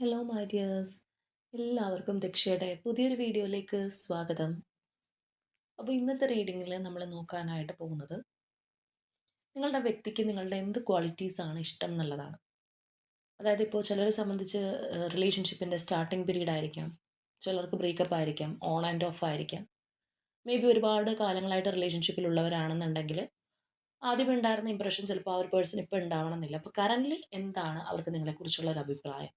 Hello my dears എല്ലാവർക്കും ദക്ഷയുടെ പുതിയൊരു വീഡിയോയിലേക്ക് സ്വാഗതം. അപ്പോൾ ഇന്നത്തെ റീഡിങ്ങിൽ നമ്മൾ നോക്കാനായിട്ട് പോകുന്നത് നിങ്ങളുടെ വ്യക്തിക്ക് നിങ്ങളുടെ എന്ത് ക്വാളിറ്റീസ് ആണ് ഇഷ്ടം എന്നുള്ളതാണ്. അതായത് ഇപ്പോൾ ചിലരെ സംബന്ധിച്ച് റിലേഷൻഷിപ്പിന്റെ സ്റ്റാർട്ടിംഗ് പീരീഡ് ആയിരിക്കാം ചിലർക്ക് ബ്രേക്കപ്പ് ആയിരിക്കാം ഓൺ ആൻഡ് ഓഫ് ആയിരിക്കാം. മേ ബി ഒരുപാട് കാലങ്ങളായിട്ട് റിലേഷൻഷിപ്പിലുള്ളവരാണെന്നുണ്ടെങ്കിൽ ആദ്യം ഉണ്ടായിരുന്ന ഇമ്പ്രഷൻ ചിലപ്പോൾ ആ ഒരു പേഴ്സൺ ഇപ്പോൾ ഉണ്ടാവണമെന്നില്ല. അപ്പോൾ കറന്റ്ലി എന്താണ് അവർക്ക് നിങ്ങളെക്കുറിച്ചുള്ള ഒരു അഭിപ്രായം?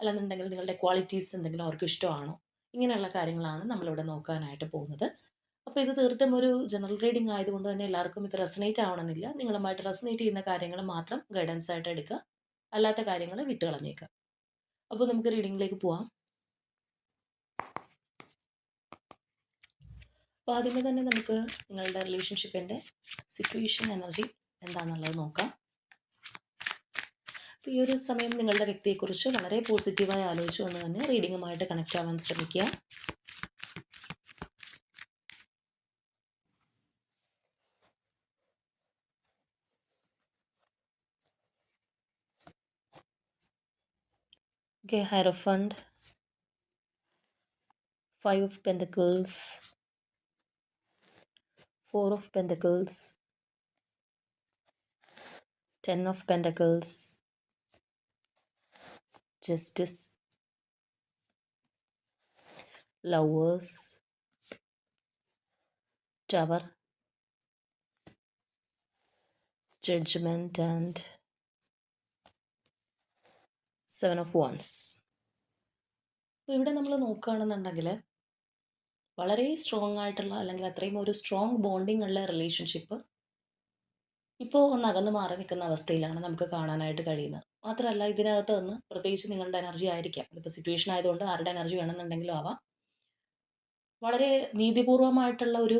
അല്ലെന്നുണ്ടെങ്കിൽ നിങ്ങളുടെ ക്വാളിറ്റീസ് എന്തെങ്കിലും അവർക്ക് ഇഷ്ടമാണോ? ഇങ്ങനെയുള്ള കാര്യങ്ങളാണ് നമ്മളിവിടെ നോക്കാനായിട്ട് പോകുന്നത്. അപ്പോൾ ഇത് തീർത്തും ഒരു ജനറൽ റീഡിംഗ് ആയതുകൊണ്ട് തന്നെ എല്ലാവർക്കും ഇത് റെസനേറ്റ് ആവണമെന്നില്ല. നിങ്ങളുമായിട്ട് റെസനേറ്റ് ചെയ്യുന്ന കാര്യങ്ങൾ മാത്രം ഗൈഡൻസ് ആയിട്ട് എടുക്കുക. അല്ലാത്ത കാര്യങ്ങൾ വിട്ടുകളഞ്ഞേക്കുക. അപ്പോൾ നമുക്ക് റീഡിങ്ങിലേക്ക് പോവാം. അപ്പോൾ ആദ്യമേ തന്നെ നമുക്ക് നിങ്ങളുടെ റിലേഷൻഷിപ്പിന്റെ സിറ്റുവേഷൻ എനർജി എന്താണെന്നുള്ളത് നോക്കാം. ഈ ഒരു സമയം നിങ്ങളുടെ വ്യക്തിയെക്കുറിച്ച് വളരെ പോസിറ്റീവായി ആലോചിച്ചുകൊണ്ട് തന്നെ റീഡിങ്ങുമായിട്ട് കണക്റ്റ് ആവാൻ ശ്രമിക്കുക. Okay, Hierophant, Five of Pentacles, Four of Pentacles, Ten of Justice, lovers tower judgement and seven of wands അപ്പോൾ ഇവിടെ നമ്മൾ നോക്കുകയാണെന്നുണ്ടെങ്കിൽ വളരെ സ്ട്രോങ് ആയിട്ടുള്ള അല്ലെങ്കിൽ അത്രയും ഒരു സ്ട്രോങ് ബോണ്ടിങ് ഉള്ള റിലേഷൻഷിപ്പ് ഇപ്പോൾ ഒന്ന് അകന്ന് മാറി നിൽക്കുന്ന അവസ്ഥയിലാണ് നമുക്ക് കാണാനായിട്ട് കഴിയുന്നത്. മാത്രമല്ല ഇതിനകത്ത് നിന്ന് പ്രത്യേകിച്ച് നിങ്ങളുടെ എനർജി ആയിരിക്കാം. ഇതിപ്പോൾ സിറ്റുവേഷൻ ആയതുകൊണ്ട് ആരുടെ എനർജി വേണമെന്നുണ്ടെങ്കിലും ആവാം. വളരെ നീതിപൂർവമായിട്ടുള്ള ഒരു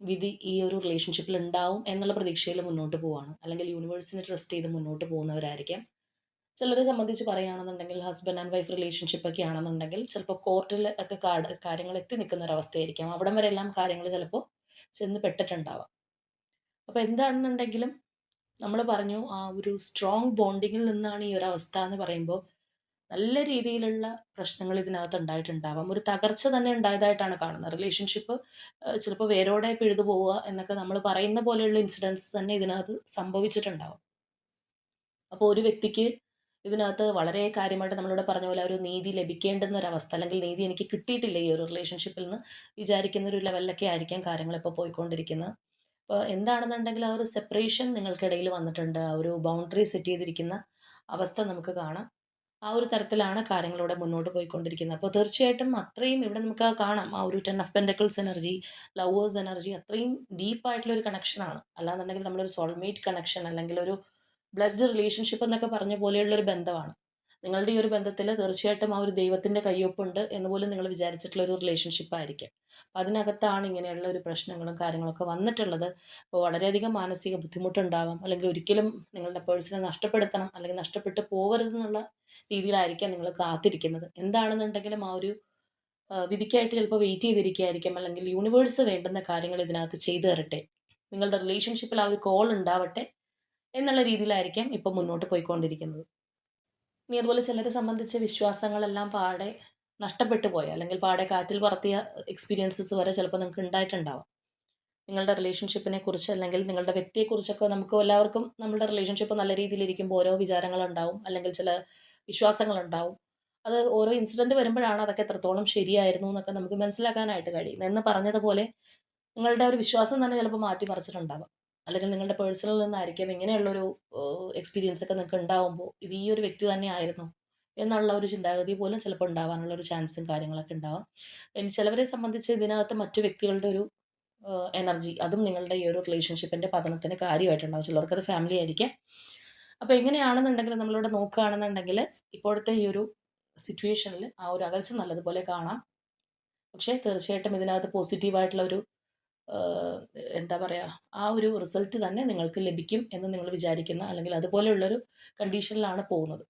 വിധി ഈ ഒരു റിലേഷൻഷിപ്പിൽ ഉണ്ടാവും എന്നുള്ള പ്രതീക്ഷയിൽ മുന്നോട്ട് പോവാണ്. അല്ലെങ്കിൽ യൂണിവേഴ്സിനെ ട്രസ്റ്റ് ചെയ്ത് മുന്നോട്ട് പോകുന്നവരായിരിക്കാം. ചിലരെ സംബന്ധിച്ച് പറയുകയാണെന്നുണ്ടെങ്കിൽ ഹസ്ബൻഡ് ആൻഡ് വൈഫ് റിലേഷൻഷിപ്പ് ഒക്കെ ആണെന്നുണ്ടെങ്കിൽ ചിലപ്പോൾ കോർട്ടിൽ ഒക്കെ കാട് കാര്യങ്ങൾ എത്തി നിൽക്കുന്ന ഒരു അവസ്ഥയായിരിക്കാം. അവിടം വരെ എല്ലാം കാര്യങ്ങൾ ചിലപ്പോൾ ചെന്ന് പെട്ടിട്ടുണ്ടാവാം. അപ്പോൾ എന്താണെന്നുണ്ടെങ്കിലും നമ്മൾ പറഞ്ഞു ആ ഒരു സ്ട്രോങ് ബോണ്ടിങ്ങിൽ നിന്നാണ് ഈ ഒരു അവസ്ഥ എന്ന് പറയുമ്പോൾ നല്ല രീതിയിലുള്ള പ്രശ്നങ്ങൾ ഇതിനകത്ത് ഉണ്ടായിട്ടുണ്ടാവാം. ഒരു തകർച്ച തന്നെ ഉണ്ടായതായിട്ടാണ് കാണുന്നത്. റിലേഷൻഷിപ്പ് ചിലപ്പോൾ വേരോടെ പിഴുതു പോവുക എന്നൊക്കെ നമ്മൾ പറയുന്ന പോലെയുള്ള ഇൻസിഡൻസ് തന്നെ ഇതിനകത്ത് സംഭവിച്ചിട്ടുണ്ടാവും. അപ്പോൾ ഒരു വ്യക്തിക്ക് ഇതിനകത്ത് വളരെ കാര്യമായിട്ട് നമ്മളിവിടെ പറഞ്ഞ പോലെ ഒരു നീതി ലഭിക്കേണ്ടുന്ന ഒരു അവസ്ഥ അല്ലെങ്കിൽ നീതി എനിക്ക് കിട്ടിയിട്ടില്ല ഈ ഒരു റിലേഷൻഷിപ്പിൽ നിന്ന് വിചാരിക്കുന്ന ഒരു ലെവലിലൊക്കെ ആയിരിക്കാം കാര്യങ്ങൾ ഇപ്പോൾ പോയിക്കൊണ്ടിരിക്കുന്നത്. അപ്പോൾ എന്താണെന്നുണ്ടെങ്കിൽ ആ ഒരു സെപ്പറേഷൻ നിങ്ങൾക്കിടയിൽ വന്നിട്ടുണ്ട്. ആ ഒരു ബൗണ്ടറി സെറ്റ് ചെയ്തിരിക്കുന്ന അവസ്ഥ നമുക്ക് കാണാം. ആ ഒരു തരത്തിലാണ് കാര്യങ്ങളിവിടെ മുന്നോട്ട് പോയിക്കൊണ്ടിരിക്കുന്നത്. അപ്പോൾ തീർച്ചയായിട്ടും അത്രയും ഇവിടെ നമുക്ക് കാണാം. ആ ഒരു ten of pentacles energy lovers energy അത്രയും ഡീപ്പായിട്ടുള്ള ഒരു കണക്ഷനാണ് അല്ലാന്നുണ്ടെങ്കിൽ നമ്മളൊരു സോൾമേറ്റ് കണക്ഷൻ അല്ലെങ്കിൽ ഒരു ബ്ലസ്ഡ് റിലേഷൻഷിപ്പ് എന്നൊക്കെ പറഞ്ഞ പോലെയുള്ളൊരു ബന്ധമാണ്. നിങ്ങളുടെ ഈ ഒരു ബന്ധത്തിൽ തീർച്ചയായിട്ടും ആ ഒരു ദൈവത്തിന്റെ കയ്യൊപ്പുണ്ട് എന്ന് പോലും നിങ്ങൾ വിചാരിച്ചിട്ടുള്ള ഒരു റിലേഷൻഷിപ്പ് ആയിരിക്കും. അപ്പം അതിനകത്താണ് ഇങ്ങനെയുള്ള ഒരു പ്രശ്നങ്ങളും കാര്യങ്ങളൊക്കെ വന്നിട്ടുള്ളത്. അപ്പോൾ വളരെയധികം മാനസിക ബുദ്ധിമുട്ടുണ്ടാവാം. അല്ലെങ്കിൽ ഒരിക്കലും നിങ്ങളുടെ പേഴ്സണെ നഷ്ടപ്പെടുത്തണം. അല്ലെങ്കിൽ നഷ്ടപ്പെട്ടു പോകരുതെന്നുള്ള രീതിയിലായിരിക്കാം നിങ്ങൾ കാത്തിരിക്കുന്നത്. എന്താണെന്നുണ്ടെങ്കിലും ആ ഒരു വിധിക്കായിട്ട് ചിലപ്പോൾ വെയിറ്റ് ചെയ്തിരിക്കുകയായിരിക്കും. അല്ലെങ്കിൽ യൂണിവേഴ്സ് വേണ്ടുന്ന കാര്യങ്ങൾ ഇതിനകത്ത് ചെയ്തു തരട്ടെ. നിങ്ങളുടെ റിലേഷൻഷിപ്പിൽ ആ ഒരു കോൾ ഉണ്ടാവട്ടെ എന്നുള്ള രീതിയിലായിരിക്കാം ഇപ്പം മുന്നോട്ട് പോയിക്കൊണ്ടിരിക്കുന്നത്. ഇനി അതുപോലെ ചിലരെ സംബന്ധിച്ച് വിശ്വാസങ്ങളെല്ലാം പാടെ നഷ്ടപ്പെട്ടു പോയ? അല്ലെങ്കിൽ പാടെ കാറ്റിൽ പറത്തിയ എക്സ്പീരിയൻസസ് വരെ ചിലപ്പോൾ നിങ്ങൾക്ക് ഉണ്ടായിട്ടുണ്ടാവാം നിങ്ങളുടെ റിലേഷൻഷിപ്പിനെ കുറിച്ച് അല്ലെങ്കിൽ നിങ്ങളുടെ വ്യക്തിയെക്കുറിച്ചൊക്കെ നമുക്ക് എല്ലാവർക്കും നമ്മളുടെ റിലേഷൻഷിപ്പ് നല്ല രീതിയിലിരിക്കുമ്പോൾ ഓരോ വിചാരങ്ങളുണ്ടാവും അല്ലെങ്കിൽ ചില വിശ്വാസങ്ങളുണ്ടാവും അത് ഓരോ ഇൻസിഡന്റ് വരുമ്പോഴാണ് അതൊക്കെ എത്രത്തോളം ശരിയായിരുന്നു എന്നൊക്കെ നമുക്ക് മനസ്സിലാക്കാനായിട്ട് കഴിയും. എന്ന് പറഞ്ഞതുപോലെ നിങ്ങളുടെ ഒരു വിശ്വാസം തന്നെ ചിലപ്പോൾ മാറ്റിമറിച്ചിട്ടുണ്ടാവാം. അല്ലെങ്കിൽ നിങ്ങളുടെ പേഴ്സണൽ നിന്നായിരിക്കാം ഇങ്ങനെയുള്ളൊരു എക്സ്പീരിയൻസ് ഒക്കെ നിങ്ങൾക്ക് ഉണ്ടാകുമ്പോൾ ഇത് ഈ ഒരു വ്യക്തി തന്നെ ആയിരുന്നു എന്നുള്ള ഒരു ചിന്താഗതി പോലും ചിലപ്പോൾ ഉണ്ടാവാനുള്ള ഒരു ചാൻസും കാര്യങ്ങളൊക്കെ ഉണ്ടാവാം. ഇനി ചിലവരെ സംബന്ധിച്ച് ഇതിനകത്ത് മറ്റു വ്യക്തികളുടെ ഒരു എനർജി അതും നിങ്ങളുടെ ഈ ഒരു റിലേഷൻഷിപ്പിന്റെ പതനത്തിന് കാര്യമായിട്ടുണ്ടാവും. അത് ഫാമിലി ആയിരിക്കാം. അപ്പോൾ എങ്ങനെയാണെന്നുണ്ടെങ്കിൽ നമ്മളിവിടെ നോക്കുകയാണെന്നുണ്ടെങ്കിൽ ഇപ്പോഴത്തെ ഈ ഒരു സിറ്റുവേഷനിൽ ആ ഒരു അകൽച്ച നല്ലതുപോലെ കാണാം. പക്ഷേ തീർച്ചയായിട്ടും ഇതിനകത്ത് പോസിറ്റീവായിട്ടുള്ള ഒരു എന്താ പറയുക ആ ഒരു റിസൾട്ട് തന്നെ നിങ്ങൾക്ക് ലഭിക്കും എന്ന് നിങ്ങൾ വിചാരിക്കുന്ന അല്ലെങ്കിൽ അതുപോലെയുള്ളൊരു കണ്ടീഷനിലാണ് പോകുന്നത്.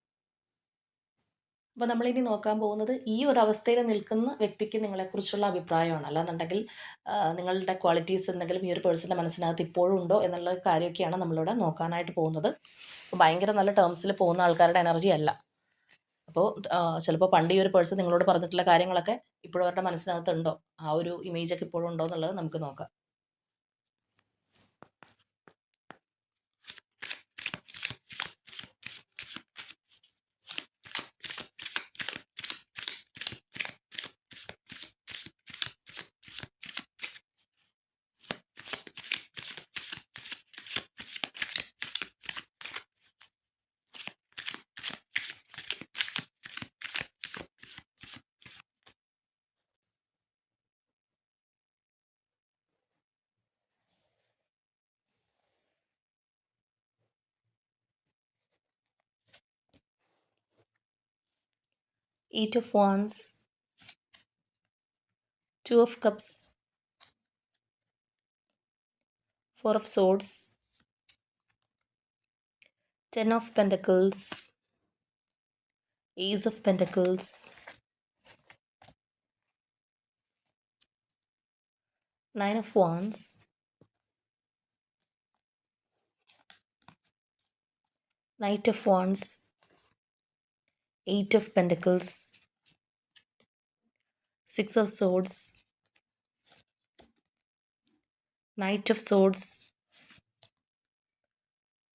അപ്പോൾ നമ്മളിനി നോക്കാൻ പോകുന്നത് ഈ ഒരു അവസ്ഥയിൽ നിൽക്കുന്ന വ്യക്തിക്ക് നിങ്ങളെക്കുറിച്ചുള്ള അഭിപ്രായമാണ്. അല്ലാന്നുണ്ടെങ്കിൽ നിങ്ങളുടെ ക്വാളിറ്റീസ് എന്തെങ്കിലും ഈ ഒരു പേഴ്സന്റെ മനസ്സിനകത്ത് ഇപ്പോഴും ഉണ്ടോ എന്നുള്ള കാര്യമൊക്കെയാണ് നമ്മളിവിടെ നോക്കാനായിട്ട് പോകുന്നത്. ഭയങ്കര നല്ല ടേംസിൽ പോകുന്ന ആൾക്കാരുടെ എനർജി അല്ല. അപ്പോൾ ചിലപ്പോൾ പണ്ട് ഈ ഒരു പേഴ്സൺ നിങ്ങളോട് പറഞ്ഞിട്ടുള്ള കാര്യങ്ങളൊക്കെ ഇപ്പോഴും അവരുടെ മനസ്സിനകത്തുണ്ടോ? ആ ഒരു ഇമേജൊക്കെ ഇപ്പോഴും ഉണ്ടോ എന്നുള്ളത് നമുക്ക് നോക്കാം. Eight of wands. Two of cups. Four of swords. Ten of pentacles. Ace of pentacles. Nine of wands. Knight of wands eight of pentacles. Six of swords. Knight of swords.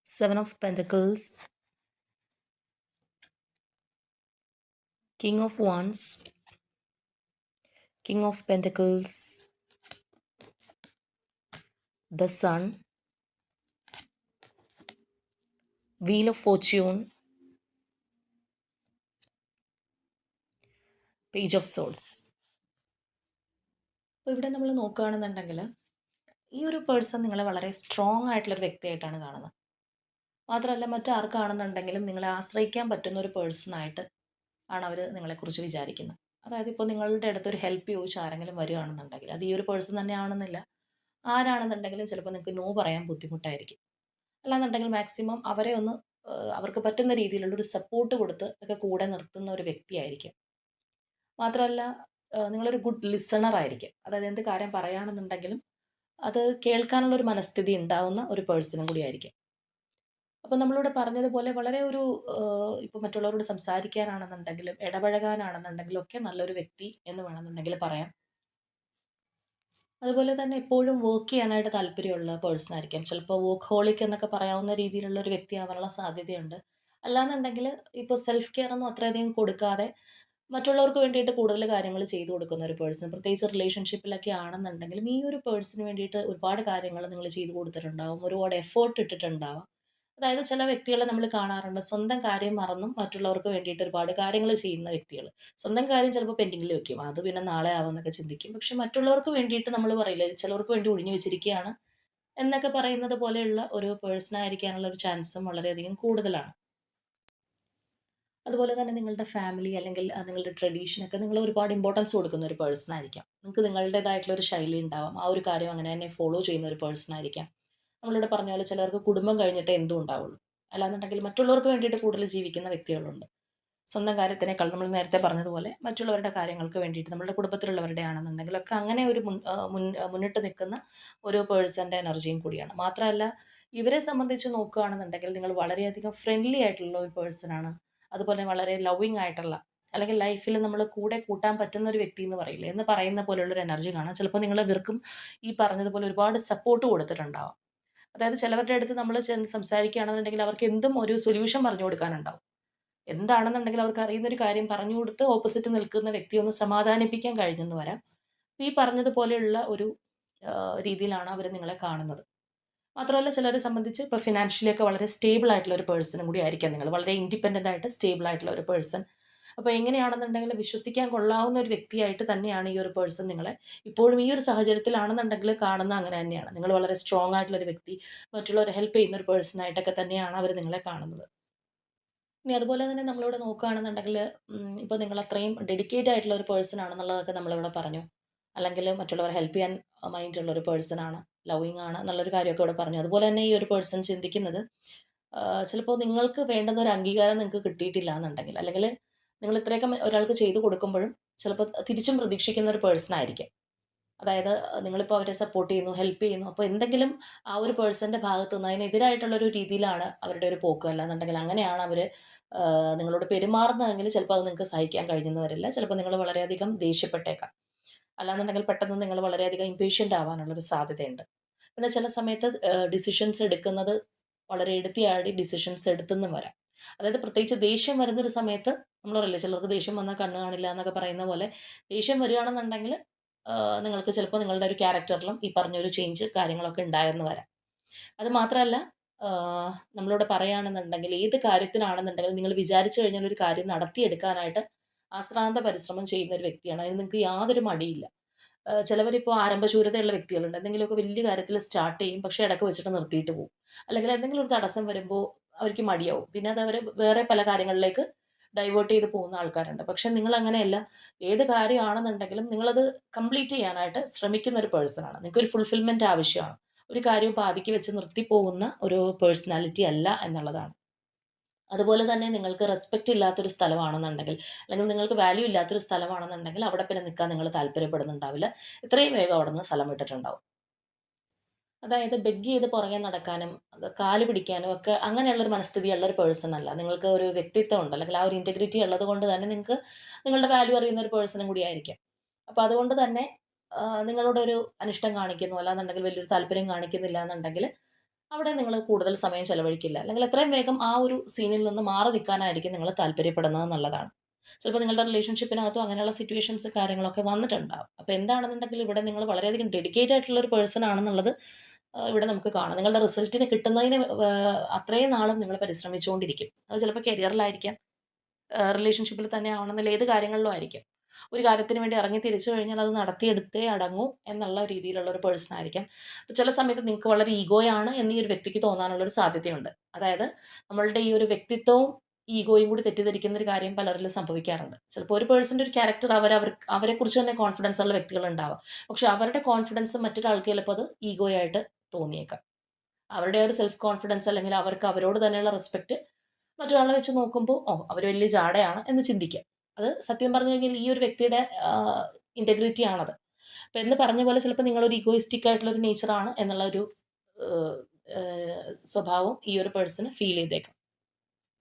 Seven of pentacles. King of wands. King of pentacles. The sun. Wheel of fortune page of swords അപ്പോൾ ഇവിടെ നമ്മൾ നോക്കുകയാണെന്നുണ്ടെങ്കിൽ ഈ ഒരു person നിങ്ങളെ വളരെ strong ആയിട്ടുള്ളൊരു വ്യക്തിയായിട്ടാണ് കാണുന്നത്. മാത്രമല്ല മറ്റാർക്കാണെന്നുണ്ടെങ്കിലും നിങ്ങളെ ആശ്രയിക്കാൻ പറ്റുന്ന ഒരു പേഴ്സണായിട്ട് ആണ് അവർ നിങ്ങളെക്കുറിച്ച് വിചാരിക്കുന്നത്. അതായത് ഇപ്പോൾ നിങ്ങളുടെ അടുത്തൊരു ഹെൽപ്പ് ചോദിച്ച് ആരെങ്കിലും വരികയാണെന്നുണ്ടെങ്കിൽ അത് ഈ ഒരു പേഴ്സൺ തന്നെ ആണെന്നില്ല ആരാണെന്നുണ്ടെങ്കിലും ചിലപ്പോൾ നിങ്ങൾക്ക് നോ പറയാൻ ബുദ്ധിമുട്ടായിരിക്കും. അല്ലാന്നുണ്ടെങ്കിൽ മാക്സിമം അവരെ ഒന്ന് അവർക്ക് പറ്റുന്ന രീതിയിലുള്ളൊരു സപ്പോർട്ട് കൊടുത്ത് ഒക്കെ കൂടെ നിർത്തുന്ന ഒരു വ്യക്തിയായിരിക്കും. മാത്രമല്ല നിങ്ങളൊരു ഗുഡ് ലിസണർ ആയിരിക്കും. അതായത് എന്ത് കാര്യം പറയുകയാണെന്നുണ്ടെങ്കിലും അത് കേൾക്കാനുള്ള ഒരു മനസ്ഥിതി ഉണ്ടാവുന്ന ഒരു പേഴ്സണും കൂടി ആയിരിക്കും. അപ്പോൾ നമ്മളിവിടെ പറഞ്ഞതുപോലെ വളരെ ഒരു ഇപ്പോൾ മറ്റുള്ളവരോട് സംസാരിക്കാനാണെന്നുണ്ടെങ്കിലും ഇടപഴകാനാണെന്നുണ്ടെങ്കിലും ഒക്കെ നല്ലൊരു വ്യക്തി എന്ന് വേണമെന്നുണ്ടെങ്കിൽ പറയാം. അതുപോലെ തന്നെ എപ്പോഴും വർക്ക് ചെയ്യാനായിട്ട് താല്പര്യമുള്ള പേഴ്സൺ ആയിരിക്കാം. ചിലപ്പോൾ വർക്ക് ഹോളിക് എന്നൊക്കെ പറയാവുന്ന രീതിയിലുള്ള ഒരു വ്യക്തി ആവാനുള്ള സാധ്യതയുണ്ട്. അല്ലാന്നുണ്ടെങ്കിൽ ഇപ്പോൾ സെൽഫ് കെയർ ഒന്നും അത്രയധികം കൊടുക്കാതെ മറ്റുള്ളവർക്ക് വേണ്ടിയിട്ട് കൂടുതൽ കാര്യങ്ങൾ ചെയ്തു കൊടുക്കുന്ന ഒരു പേഴ്സൺ പ്രത്യേകിച്ച് റിലേഷൻഷിപ്പിലൊക്കെ ആണെന്നുണ്ടെങ്കിലും ഈ ഒരു പേഴ്സണിന് വേണ്ടിയിട്ട് ഒരുപാട് കാര്യങ്ങൾ നിങ്ങൾ ചെയ്തു കൊടുത്തിട്ടുണ്ടാവും ഒരുപാട് എഫേർട്ട് ഇട്ടിട്ടുണ്ടാവും. അതായത് ചില വ്യക്തികളെ നമ്മൾ കാണാറുണ്ട് സ്വന്തം കാര്യം മറന്നും മറ്റുള്ളവർക്ക് വേണ്ടിയിട്ട് ഒരുപാട് കാര്യങ്ങൾ ചെയ്യുന്ന വ്യക്തികൾ. സ്വന്തം കാര്യം ചിലപ്പോൾ പെൻഡിങ്ങിൽ വെക്കും അത് പിന്നെ നാളെ ആവുമെന്നൊക്കെ ചിന്തിക്കും. പക്ഷെ മറ്റുള്ളവർക്ക് വേണ്ടിയിട്ട് നമ്മൾ പറയില്ല ചിലവർക്ക് വേണ്ടി ഒഴിഞ്ഞു വെച്ചിരിക്കുകയാണ് എന്നൊക്കെ പറയുന്നത് പോലെയുള്ള ഒരു പേഴ്സൺ ആയിരിക്കാനുള്ള ഒരു ചാൻസും വളരെയധികം കൂടുതലാണ്. അതുപോലെ തന്നെ നിങ്ങളുടെ ഫാമിലി അല്ലെങ്കിൽ നിങ്ങളുടെ ട്രഡീഷനൊക്കെ നിങ്ങൾ ഒരുപാട് ഇമ്പോർട്ടൻസ് കൊടുക്കുന്ന ഒരു പേഴ്സൺ ആയിരിക്കാം. നിങ്ങൾക്ക് നിങ്ങളുടേതായിട്ടുള്ള ഒരു ശൈലി ഉണ്ടാവാം. ആ ഒരു കാര്യം അങ്ങനെ തന്നെ ഫോളോ ചെയ്യുന്ന ഒരു പേഴ്സൺ ആയിരിക്കാം. നമ്മളിവിടെ പറഞ്ഞ പോലെ ചിലർക്ക് കുടുംബം കഴിഞ്ഞിട്ട് എന്തും ഉണ്ടാവുള്ളൂ. അല്ലാന്നുണ്ടെങ്കിൽ മറ്റുള്ളവർക്ക് വേണ്ടിയിട്ട് കൂടുതൽ ജീവിക്കുന്ന വ്യക്തികളുണ്ട്. സ്വന്തം കാര്യത്തിനേക്കാൾ നമ്മൾ നേരത്തെ പറഞ്ഞതുപോലെ മറ്റുള്ളവരുടെ കാര്യങ്ങൾക്ക് വേണ്ടിയിട്ട് നമ്മുടെ കുടുംബത്തിലുള്ളവരുടെ ആണെന്നുണ്ടെങ്കിലൊക്കെ അങ്ങനെ ഒരു മുന്നിട്ട് നിൽക്കുന്ന ഒരു പേഴ്സന്റെ എനർജിയും കൂടിയാണ്. മാത്രമല്ല ഇവരെ സംബന്ധിച്ച് നോക്കുകയാണെന്നുണ്ടെങ്കിൽ നിങ്ങൾ വളരെയധികം ഫ്രണ്ട്ലി ആയിട്ടുള്ള ഒരു പേഴ്സണാണ് അതുപോലെ വളരെ ലവിങ് ആയിട്ടുള്ള അല്ലെങ്കിൽ ലൈഫിൽ നമ്മൾ കൂടെ കൂട്ടാൻ പറ്റുന്ന ഒരു വ്യക്തി എന്ന് പറയില്ലേ? എന്ന് പറയുന്ന പോലെയുള്ളൊരു എനർജി കാണാം. ചിലപ്പോൾ നിങ്ങൾ ഇവർക്കും ഈ പറഞ്ഞതുപോലെ ഒരുപാട് സപ്പോർട്ട് കൊടുത്തിട്ടുണ്ടാവാം. അതായത് ചിലവരുടെ അടുത്ത് നമ്മൾ ചെന്ന് സംസാരിക്കുകയാണെന്നുണ്ടെങ്കിൽ അവർക്ക് എന്തും ഒരു സൊല്യൂഷൻ പറഞ്ഞു കൊടുക്കാനുണ്ടാവും. എന്താണെന്നുണ്ടെങ്കിൽ അവർക്ക് അറിയുന്ന ഒരു കാര്യം പറഞ്ഞു കൊടുത്ത് ഓപ്പോസിറ്റ് നിൽക്കുന്ന വ്യക്തി ഒന്ന് സമാധാനിപ്പിക്കാൻ കഴിഞ്ഞെന്ന് വരാം. ഈ പറഞ്ഞതുപോലെയുള്ള ഒരു രീതിയിലാണ് അവർ നിങ്ങളെ കാണുന്നത്. മാത്രമല്ല ചിലരെ സംബന്ധിച്ച് ഇപ്പോൾ ഫിനാൻഷ്യലി ഒക്കെ വളരെ സ്റ്റേബിൾ ആയിട്ടുള്ള ഒരു പേഴ്സണും കൂടി ആയിരിക്കാം നിങ്ങൾ. വളരെ ഇൻഡിപെൻഡന്റ് ആയിട്ട് സ്റ്റേബിൾ ആയിട്ടുള്ള ഒരു പേഴ്സൺ അപ്പോൾ എങ്ങനെയാണെന്നുണ്ടെങ്കിൽ വിശ്വസിക്കാൻ കൊള്ളാവുന്ന ഒരു വ്യക്തിയായിട്ട് തന്നെയാണ് ഈ ഒരു പേഴ്സൺ നിങ്ങളെ ഇപ്പോഴും ഈ ഒരു സാഹചര്യത്തിലാണെന്നുണ്ടെങ്കിൽ കാണുന്ന അങ്ങനെ തന്നെയാണ്. നിങ്ങൾ വളരെ സ്ട്രോങ് ആയിട്ടുള്ള ഒരു വ്യക്തി മറ്റുള്ളവരെ ഹെൽപ്പ് ചെയ്യുന്ന ഒരു പേഴ്സൺ ആയിട്ടൊക്കെ തന്നെയാണ് അവർ നിങ്ങളെ കാണുന്നത്. ഇനി അതുപോലെ തന്നെ നമ്മളിവിടെ നോക്കുകയാണെന്നുണ്ടെങ്കിൽ ഇപ്പോൾ നിങ്ങൾ അത്രയും ഡെഡിക്കേറ്റ് ആയിട്ടുള്ള ഒരു പേഴ്സൺ ആണെന്നുള്ളതൊക്കെ നമ്മളിവിടെ പറഞ്ഞു. അല്ലെങ്കിൽ മറ്റുള്ളവരെ ഹെൽപ്പ് ചെയ്യാൻ മൈൻഡുള്ള ഒരു പേഴ്സൺ ആണ്. ലവിങ് ആണ് എന്നുള്ളൊരു കാര്യമൊക്കെ ഇവിടെ പറഞ്ഞു. അതുപോലെ തന്നെ ഈ ഒരു പേഴ്സൺ ചിന്തിക്കുന്നത് ചിലപ്പോൾ നിങ്ങൾക്ക് വേണ്ടുന്ന ഒരു അംഗീകാരം നിങ്ങൾക്ക് കിട്ടിയിട്ടില്ല എന്നുണ്ടെങ്കിൽ അല്ലെങ്കിൽ നിങ്ങൾ ഇത്രയൊക്കെ ഒരാൾക്ക് ചെയ്തു കൊടുക്കുമ്പോഴും ചിലപ്പോൾ തിരിച്ചും പ്രതീക്ഷിക്കുന്ന ഒരു പേഴ്സൺ ആയിരിക്കും. അതായത് നിങ്ങളിപ്പോൾ അവരെ സപ്പോർട്ട് ചെയ്യുന്നു ഹെൽപ്പ് ചെയ്യുന്നു അപ്പോൾ എന്തെങ്കിലും ആ ഒരു പേഴ്സന്റെ ഭാഗത്തു നിന്ന് അതിനെതിരായിട്ടുള്ളൊരു രീതിയിലാണ് അവരുടെ ഒരു പോക്ക് അല്ലാന്നുണ്ടെങ്കിൽ അങ്ങനെയാണ് അവർ നിങ്ങളോട് പെരുമാറുന്നതെങ്കിൽ ചിലപ്പോൾ അത് നിങ്ങൾക്ക് സഹിക്കാൻ കഴിഞ്ഞെന്ന് വരില്ല. ചിലപ്പോൾ നിങ്ങൾ വളരെയധികം ദേഷ്യപ്പെട്ടേക്കാം. അല്ലാന്നുണ്ടെങ്കിൽ പെട്ടെന്ന് നിങ്ങൾ വളരെയധികം ഇമ്പേഷ്യന്റ് ആവാനുള്ളൊരു സാധ്യതയുണ്ട്. പിന്നെ ചില സമയത്ത് ഡിസിഷൻസ് എടുക്കുന്നത് വളരെ എടുത്തിയാടി ഡിസിഷൻസ് എടുത്തെന്നും വരാം. അതായത് പ്രത്യേകിച്ച് ദേഷ്യം വരുന്ന ഒരു സമയത്ത് നമ്മൾ പറയില്ല ചിലർക്ക് ദേഷ്യം വന്നാൽ കണ്ണ് കാണില്ല എന്നൊക്കെ പറയുന്ന പോലെ ദേഷ്യം വരികയാണെന്നുണ്ടെങ്കിൽ നിങ്ങൾക്ക് ചിലപ്പോൾ നിങ്ങളുടെ ഒരു ക്യാരക്ടറിലും ഈ പറഞ്ഞൊരു ചേഞ്ച് കാര്യങ്ങളൊക്കെ ഉണ്ടായെന്ന് വരാം. അത് മാത്രമല്ല നമ്മളോട് പറയുകയാണെന്നുണ്ടെങ്കിൽ ഏത് കാര്യത്തിനാണെന്നുണ്ടെങ്കിൽ നിങ്ങൾ വിചാരിച്ചു കഴിഞ്ഞാൽ ഒരു കാര്യം നടത്തിയെടുക്കാനായിട്ട് ആശ്രാന്ത പരിശ്രമം ചെയ്യുന്ന ഒരു വ്യക്തിയാണ്. അതിന് നിങ്ങൾക്ക് യാതൊരു മടിയില്ല. ചിലവരിപ്പോൾ ആരംഭശൂരതയുള്ള വ്യക്തികളുണ്ട്. എന്തെങ്കിലുമൊക്കെ വലിയ കാര്യത്തിൽ സ്റ്റാർട്ട് ചെയ്യും പക്ഷേ ഇടയ്ക്ക് വെച്ചിട്ട് നിർത്തിയിട്ട് പോകും അല്ലെങ്കിൽ എന്തെങ്കിലും ഒരു തടസ്സം വരുമ്പോൾ അവർക്ക് മടിയാവും. പിന്നെ അത് അവർ വേറെ പല കാര്യങ്ങളിലേക്ക് ഡൈവേർട്ട് ചെയ്ത് പോകുന്ന ആൾക്കാരുണ്ട്. പക്ഷെ നിങ്ങൾ അങ്ങനെയല്ല ഏത് കാര്യമാണെന്നുണ്ടെങ്കിലും നിങ്ങളത് കംപ്ലീറ്റ് ചെയ്യാനായിട്ട് ശ്രമിക്കുന്ന ഒരു പേഴ്സണാണ് നിങ്ങൾക്ക് ഒരു ഫുൾഫിൽമെന്റ് ആവശ്യമാണ്. ഒരു കാര്യം പാതിക്ക് വെച്ച് നിർത്തി പോകുന്ന ഒരു പേഴ്സണാലിറ്റി അല്ല എന്നുള്ളതാണ്. അതുപോലെ തന്നെ നിങ്ങൾക്ക് റെസ്പെക്റ്റ് ഇല്ലാത്തൊരു സ്ഥലമാണെന്നുണ്ടെങ്കിൽ അല്ലെങ്കിൽ നിങ്ങൾക്ക് വാല്യൂ ഇല്ലാത്തൊരു സ്ഥലമാണെന്നുണ്ടെങ്കിൽ അവിടെ പിന്നെ നിൽക്കാൻ നിങ്ങൾ താല്പര്യപ്പെടുന്നുണ്ടാവില്ല. ഇത്രയും വേഗം അവിടെ നിന്ന് സ്ഥലം വിട്ടിട്ടുണ്ടാവും. അതായത് ബെഗ് ചെയ്ത് പുറകെ നടക്കാനും കാൽ പിടിക്കാനും ഒക്കെ അങ്ങനെയുള്ളൊരു മനസ്ഥിതിയുള്ള ഒരു പേഴ്സൺ അല്ല. നിങ്ങൾക്ക് ഒരു വ്യക്തിത്വം ഉണ്ട് അല്ലെങ്കിൽ ആ ഒരു ഇന്റഗ്രിറ്റി ഉള്ളത് കൊണ്ട് തന്നെ നിങ്ങൾക്ക് നിങ്ങളുടെ വാല്യൂ അറിയുന്ന ഒരു പേഴ്സണും കൂടി ആയിരിക്കും. അപ്പോൾ അതുകൊണ്ട് തന്നെ നിങ്ങളോടൊരു അനിഷ്ടം കാണിക്കുന്നു അല്ലാന്നുണ്ടെങ്കിൽ വലിയൊരു താല്പര്യം കാണിക്കുന്നില്ല എന്നുണ്ടെങ്കിൽ അവിടെ നിങ്ങൾ കൂടുതൽ സമയം ചെലവഴിക്കില്ല. അല്ലെങ്കിൽ എത്രയും വേഗം ആ ഒരു സീനിൽ നിന്ന് മാറി നിൽക്കാനായിരിക്കും നിങ്ങൾ താല്പര്യപ്പെടുന്നത് എന്നുള്ളതാണ്. ചിലപ്പോൾ നിങ്ങളുടെ റിലേഷൻഷിപ്പിനകത്തും അങ്ങനെയുള്ള സിറ്റുവേഷൻസ് കാര്യങ്ങളൊക്കെ വന്നിട്ടുണ്ടാവും. അപ്പോൾ എന്താണെന്നുണ്ടെങ്കിൽ ഇവിടെ നിങ്ങൾ വളരെയധികം ഡെഡിക്കേറ്റ് ആയിട്ടുള്ള ഒരു പേഴ്സൺ ആണെന്നുള്ളത് ഇവിടെ നമുക്ക് കാണാം. നിങ്ങളുടെ റിസൾട്ടിന് കിട്ടുന്നതിന് അത്രയും നാളും നിങ്ങൾ പരിശ്രമിച്ചുകൊണ്ടിരിക്കും. അത് ചിലപ്പോൾ കരിയറിലായിരിക്കാം റിലേഷൻഷിപ്പിൽ തന്നെ ആവണമെന്നില്ല ഏത് കാര്യങ്ങളിലും ആയിരിക്കും. ഒരു കാര്യത്തിന് വേണ്ടി ഇറങ്ങി തിരിച്ചു കഴിഞ്ഞാൽ അത് നടത്തിയെടുത്തേ അടങ്ങൂ എന്നുള്ള രീതിയിലുള്ള ഒരു പേഴ്സൺ ആയിരിക്കാം. അപ്പോൾ ചില സമയത്ത് നിങ്ങൾക്ക് വളരെ ഈഗോയാണ് എന്ന് ഈ ഒരു വ്യക്തിക്ക് തോന്നാനുള്ളൊരു സാധ്യതയുണ്ട്. അതായത് നമ്മളുടെ ഈ ഒരു വ്യക്തിത്വവും ഈഗോയും കൂടി തെറ്റിദ്ധരിക്കുന്ന ഒരു കാര്യം പലരിലും സംഭവിക്കാറുണ്ട്. ചിലപ്പോൾ ഒരു പേഴ്സന്റെ ഒരു ക്യാരക്ടർ അവർ അവർ അവരെക്കുറിച്ച് തന്നെ കോൺഫിഡൻസ് ഉള്ള വ്യക്തികൾ ഉണ്ടാവാം. പക്ഷെ അവരുടെ കോൺഫിഡൻസ് മറ്റൊരാൾക്ക് ചിലപ്പോൾ അത് ഈഗോയായിട്ട് തോന്നിയേക്കാം. അവരുടെ ഒരു സെൽഫ് കോൺഫിഡൻസ് അല്ലെങ്കിൽ അവർക്ക് അവരോട് തന്നെയുള്ള റെസ്പെക്റ്റ് മറ്റൊരാളെ വെച്ച് നോക്കുമ്പോൾ ഓ അവർ വലിയ ജാടയാണ് എന്ന് ചിന്തിക്കാം. അത് സത്യം പറഞ്ഞു കഴിഞ്ഞാൽ ഈ ഒരു വ്യക്തിയുടെ ഇന്റഗ്രിറ്റി ആണത്. അപ്പം എന്ന് പറഞ്ഞ പോലെ ചിലപ്പോൾ നിങ്ങളൊരു ഇഗോയിസ്റ്റിക് ആയിട്ടുള്ള ഒരു നേച്ചറാണ് എന്നുള്ള ഒരു സ്വഭാവം ഈ ഒരു പേഴ്സണ് ഫീൽ ചെയ്തേക്കാം.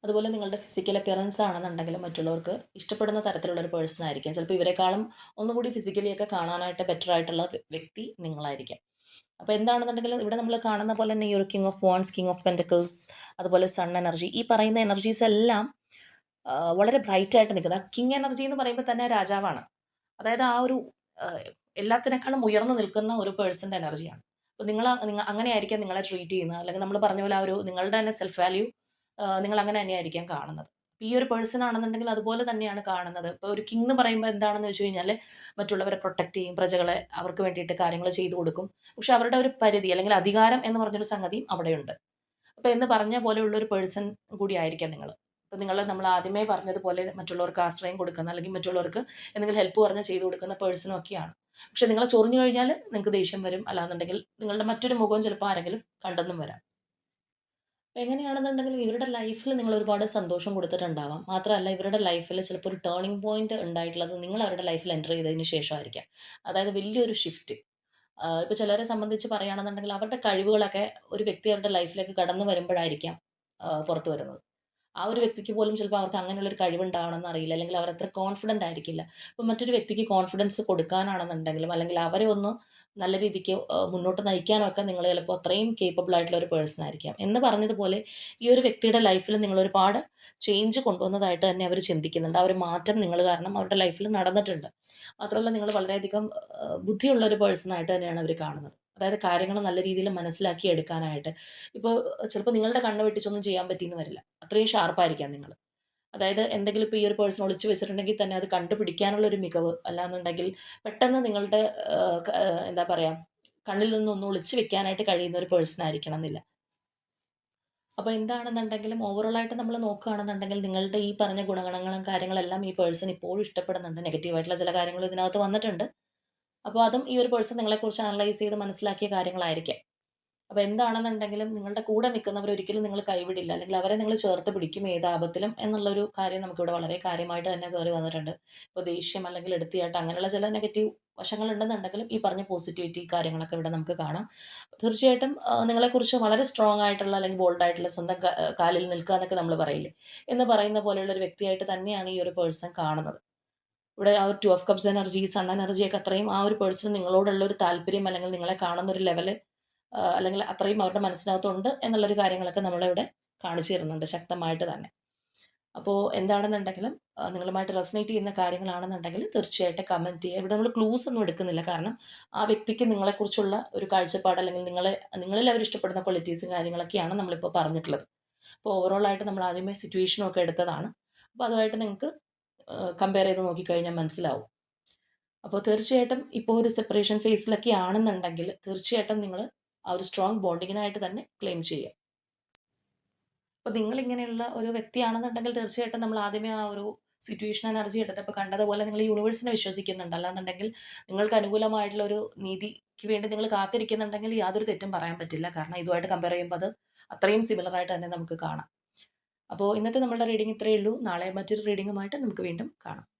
അതുപോലെ നിങ്ങളുടെ ഫിസിക്കൽ അപ്പിയറൻസ് ആണെന്നുണ്ടെങ്കിൽ മറ്റുള്ളവർക്ക് ഇഷ്ടപ്പെടുന്ന തരത്തിലുള്ള ഒരു പേഴ്സൺ ആയിരിക്കാം. ചിലപ്പോൾ ഇവരെക്കാളും ഒന്നുകൂടി ഫിസിക്കലിയൊക്കെ കാണാനായിട്ട് ബെറ്റർ ആയിട്ടുള്ള വ്യക്തി നിങ്ങളായിരിക്കാം. അപ്പോൾ എന്താണെന്നുണ്ടെങ്കിൽ ഇവിടെ നമ്മൾ കാണുന്ന പോലെ തന്നെ ഈ ഒരു king of wands king of pentacles അതുപോലെ സൺ എനർജി ഈ പറയുന്ന എനർജീസ് എല്ലാം വളരെ ബ്രൈറ്റ് ആയിട്ട് നിൽക്കുന്നത്. കിങ് എനർജി എന്ന് പറയുമ്പോൾ തന്നെ രാജാവാണ്. അതായത് ആ ഒരു എല്ലാത്തിനേക്കാളും ഉയർന്നു നിൽക്കുന്ന ഒരു പേഴ്സന്റെ എനർജിയാണ് അപ്പോൾ നിങ്ങൾ നിങ്ങൾ അങ്ങനെയായിരിക്കാം നിങ്ങളെ ട്രീറ്റ് ചെയ്യുന്നത്. അല്ലെങ്കിൽ നമ്മൾ പറഞ്ഞ പോലെ ആ ഒരു നിങ്ങളുടെ തന്നെ സെൽഫ് വാല്യൂ നിങ്ങൾ അങ്ങനെ തന്നെയായിരിക്കാം കാണുന്നത്. ഈ ഒരു പേഴ്സൺ ആണെന്നുണ്ടെങ്കിൽ അതുപോലെ തന്നെയാണ് കാണുന്നത്. ഇപ്പോൾ ഒരു കിങ് എന്ന് പറയുമ്പോൾ എന്താണെന്ന് വെച്ച് കഴിഞ്ഞാൽ മറ്റുള്ളവരെ പ്രൊട്ടക്റ്റ് ചെയ്യും പ്രജകളെ അവർക്ക് വേണ്ടിയിട്ട് കാര്യങ്ങൾ ചെയ്തു കൊടുക്കും. പക്ഷെ അവരുടെ ഒരു പരിധി അല്ലെങ്കിൽ അധികാരം എന്ന് പറഞ്ഞൊരു സംഗതിയും അവിടെയുണ്ട്. അപ്പോൾ എന്ന് പറഞ്ഞ പോലെയുള്ള ഒരു പേഴ്സൺ കൂടി ആയിരിക്കാം നിങ്ങൾ ഇപ്പോൾ നിങ്ങൾ നമ്മൾ ആദ്യമേ പറഞ്ഞതുപോലെ മറ്റുള്ളവർക്ക് ആശ്രയം കൊടുക്കുന്ന അല്ലെങ്കിൽ മറ്റുള്ളവർക്ക് എന്തെങ്കിലും ഹെൽപ്പ് പറഞ്ഞ് ചെയ്തു കൊടുക്കുന്ന പേഴ്സണും ഒക്കെയാണ്. പക്ഷെ നിങ്ങളെ ചൊറിഞ്ഞു കഴിഞ്ഞാൽ നിങ്ങൾക്ക് ദേഷ്യം വരും അല്ലാന്നുണ്ടെങ്കിൽ നിങ്ങളുടെ മറ്റൊരു മുഖവും ചിലപ്പോൾ ആരെങ്കിലും കണ്ടെന്നും വരാം. എങ്ങനെയാണെന്നുണ്ടെങ്കിൽ ഇവരുടെ ലൈഫിൽ നിങ്ങൾ ഒരുപാട് സന്തോഷം കൊടുത്തിട്ടുണ്ടാവാം. മാത്രമല്ല ഇവരുടെ ലൈഫിൽ ചിലപ്പോൾ ഒരു ടേണിംഗ് പോയിന്റ് ഉണ്ടായിട്ടുള്ളത് നിങ്ങൾ അവരുടെ ലൈഫിൽ എന്റർ ചെയ്തതിന് ശേഷമായിരിക്കാം. അതായത് വലിയൊരു ഷിഫ്റ്റ് ഇപ്പോൾ ചിലരെ സംബന്ധിച്ച് പറയുകയാണെന്നുണ്ടെങ്കിൽ അവരുടെ കഴിവുകളൊക്കെ ഒരു വ്യക്തി അവരുടെ ലൈഫിലേക്ക് കടന്നു വരുമ്പോഴായിരിക്കാം പുറത്തു വരുന്നത്. ആ ഒരു വ്യക്തിക്ക് പോലും ചിലപ്പോൾ അവർക്ക് അങ്ങനെയുള്ളൊരു കഴിവുണ്ടാവണമെന്ന് അറിയില്ല. അല്ലെങ്കിൽ അവർ അത്ര കോൺഫിഡന്റ് ആയിരിക്കില്ല. അപ്പോൾ മറ്റൊരു വ്യക്തിക്ക് കോൺഫിഡൻസ് കൊടുക്കാനാണെന്നുണ്ടെങ്കിലും അല്ലെങ്കിൽ അവരെ ഒന്ന് നല്ല രീതിക്ക് മുന്നോട്ട് നയിക്കാനൊക്കെ നിങ്ങൾ ചിലപ്പോൾ അത്രയും കേപ്പബിൾ ആയിട്ടുള്ള ഒരു പേഴ്സൺ ആയിരിക്കാം. എന്ന് പറഞ്ഞതുപോലെ ഈ ഒരു വ്യക്തിയുടെ ലൈഫിൽ നിങ്ങൾ ഒരുപാട് ചേഞ്ച് കൊണ്ടുവന്നതായിട്ട് തന്നെ അവർ ചിന്തിക്കുന്നുണ്ട്. ആ ഒരു മാറ്റം നിങ്ങൾ കാരണം അവരുടെ ലൈഫിൽ നടന്നിട്ടുണ്ട്. മാത്രമല്ല നിങ്ങൾ വളരെയധികം ബുദ്ധിയുള്ള ഒരു പേഴ്സണായിട്ട് തന്നെയാണ് അവർ കാണുന്നത്. അതായത് കാര്യങ്ങൾ നല്ല രീതിയിൽ മനസ്സിലാക്കി എടുക്കാനായിട്ട്. ഇപ്പോൾ ചിലപ്പോൾ നിങ്ങളുടെ കണ്ണ് വെട്ടിച്ചൊന്നും ചെയ്യാൻ പറ്റിയെന്ന് വരില്ല. അത്രയും ഷാർപ്പായിരിക്കാം നിങ്ങൾ അതായത് എന്തെങ്കിലും ഇപ്പോൾ ഈ ഒരു പേഴ്സൺ ഒളിച്ചു വെച്ചിട്ടുണ്ടെങ്കിൽ തന്നെ അത് കണ്ടുപിടിക്കാനുള്ള ഒരു മികവ് അല്ലാന്നുണ്ടെങ്കിൽ പെട്ടെന്ന് നിങ്ങളുടെ എന്താ പറയുക കണ്ണിൽ നിന്നൊന്നും ഒളിച്ചു വെക്കാനായിട്ട് കഴിയുന്ന ഒരു പേഴ്സൺ ആയിരിക്കണം എന്നില്ല. അപ്പോൾ എന്താണെന്നുണ്ടെങ്കിലും ഓവറോളായിട്ട് നമ്മൾ നോക്കുകയാണെന്നുണ്ടെങ്കിൽ നിങ്ങളുടെ ഈ പറഞ്ഞ ഗുണഗണങ്ങളും കാര്യങ്ങളെല്ലാം ഈ പേഴ്സൺ ഇപ്പോഴും ഇഷ്ടപ്പെടുന്നുണ്ട്. നെഗറ്റീവായിട്ടുള്ള ചില കാര്യങ്ങളും ഇതിനകത്ത് വന്നിട്ടുണ്ട്. അപ്പോൾ അതും ഈ ഒരു പേഴ്സൺ നിങ്ങളെക്കുറിച്ച് അനലൈസ് ചെയ്ത് മനസ്സിലാക്കിയ കാര്യങ്ങളായിരിക്കാം. അപ്പോൾ എന്താണെന്നുണ്ടെങ്കിലും നിങ്ങളുടെ കൂടെ നിൽക്കുന്നവർ ഒരിക്കലും നിങ്ങൾ കൈവിടില്ല. അല്ലെങ്കിൽ അവരെ നിങ്ങൾ ചേർത്ത് പിടിക്കും ഏത് ആപത്തിലും എന്നുള്ളൊരു കാര്യം നമുക്കിവിടെ വളരെ കാര്യമായിട്ട് തന്നെ കയറി വന്നിട്ടുണ്ട്. ഇപ്പോൾ ദേഷ്യം അല്ലെങ്കിൽ എടുത്തിയായിട്ട് അങ്ങനെയുള്ള ചില നെഗറ്റീവ് വശങ്ങളുണ്ടെന്നുണ്ടെങ്കിലും ഈ പറഞ്ഞ പോസിറ്റിവിറ്റി കാര്യങ്ങളൊക്കെ ഇവിടെ നമുക്ക് കാണാം. തീർച്ചയായിട്ടും നിങ്ങളെക്കുറിച്ച് വളരെ സ്ട്രോങ് ആയിട്ടുള്ള അല്ലെങ്കിൽ ബോൾഡ് ആയിട്ടുള്ള സ്വന്തം കാലിൽ നിൽക്കുക എന്നൊക്കെ നമ്മൾ പറയില്ലേ? എന്ന് പറയുന്ന പോലെയുള്ള ഒരു വ്യക്തിയായിട്ട് തന്നെയാണ് ഈ ഒരു പേഴ്സൺ കാണുന്നത്. ഇവിടെ ആ ഒരു two of cups energy sun energy ഒക്കെ അത്രയും ആ ഒരു പേഴ്സൺ നിങ്ങളോടുള്ള ഒരു താല്പര്യം അല്ലെങ്കിൽ നിങ്ങളെ കാണുന്ന ഒരു ലെവൽ അല്ലെങ്കിൽ അത്രയും അവരുടെ മനസ്സിനകത്തുണ്ട് എന്നുള്ളൊരു കാര്യങ്ങളൊക്കെ നമ്മളിവിടെ കാണിച്ചു തരുന്നുണ്ട് ശക്തമായിട്ട് തന്നെ. അപ്പോൾ എന്താണെന്നുണ്ടെങ്കിലും നിങ്ങളുമായിട്ട് റെസനേറ്റ് ചെയ്യുന്ന കാര്യങ്ങളാണെന്നുണ്ടെങ്കിൽ തീർച്ചയായിട്ടും കമന്റ് ചെയ്യുക. ഇവിടെ നമ്മൾ ക്ലൂസ് ഒന്നും എടുക്കുന്നില്ല. കാരണം ആ വ്യക്തിക്ക് നിങ്ങളെക്കുറിച്ചുള്ള ഒരു കാഴ്ചപ്പാട് അല്ലെങ്കിൽ നിങ്ങളെ നിങ്ങളിൽ അവർ ഇഷ്ടപ്പെടുന്ന ക്വാളിറ്റീസും കാര്യങ്ങളൊക്കെയാണ് നമ്മളിപ്പോൾ പറഞ്ഞിട്ടുള്ളത്. അപ്പോൾ ഓവറോൾ ആയിട്ട് നമ്മൾ ആദ്യമേ സിറ്റുവേഷനും ഒക്കെ എടുത്തതാണ്. അപ്പോൾ അതുമായിട്ട് നിങ്ങൾക്ക് കമ്പയർ ചെയ്ത് നോക്കിക്കഴിഞ്ഞാൽ മനസ്സിലാവും. അപ്പോൾ തീർച്ചയായിട്ടും ഇപ്പോൾ ഒരു സെപ്പറേഷൻ ഫേസിലൊക്കെ ആണെന്നുണ്ടെങ്കിൽ തീർച്ചയായിട്ടും നിങ്ങൾ ആ ഒരു സ്ട്രോങ് ബോണ്ടിങ്ങിനായിട്ട് തന്നെ ക്ലെയിം ചെയ്യുക അപ്പോൾ നിങ്ങളിങ്ങനെയുള്ള ഒരു വ്യക്തിയാണെന്നുണ്ടെങ്കിൽ തീർച്ചയായിട്ടും നമ്മൾ ആദ്യമേ ആ ഒരു സിറ്റുവേഷൻ എനർജി എടുത്തപ്പോൾ കണ്ടതുപോലെ നിങ്ങൾ യൂണിവേഴ്സിനെ വിശ്വസിക്കുന്നുണ്ട്. അല്ലാന്നുണ്ടെങ്കിൽ നിങ്ങൾക്ക് അനുകൂലമായിട്ടുള്ള ഒരു നീതിക്ക് വേണ്ടി നിങ്ങൾ കാത്തിരിക്കുന്നുണ്ടെങ്കിൽ യാതൊരു തെറ്റും പറയാൻ പറ്റില്ല. കാരണം ഇതുമായിട്ട് കമ്പയർ ചെയ്യുമ്പോൾ അത് അത്രയും സിമിലറായിട്ട് തന്നെ നമുക്ക് കാണാം. അപ്പോൾ ഇന്നത്തെ നമ്മുടെ റീഡിംഗ് ഇത്രയേ ഉള്ളൂ. നാളെ മറ്റൊരു റീഡിങ്ങുമായിട്ട് നമുക്ക് വീണ്ടും കാണാം.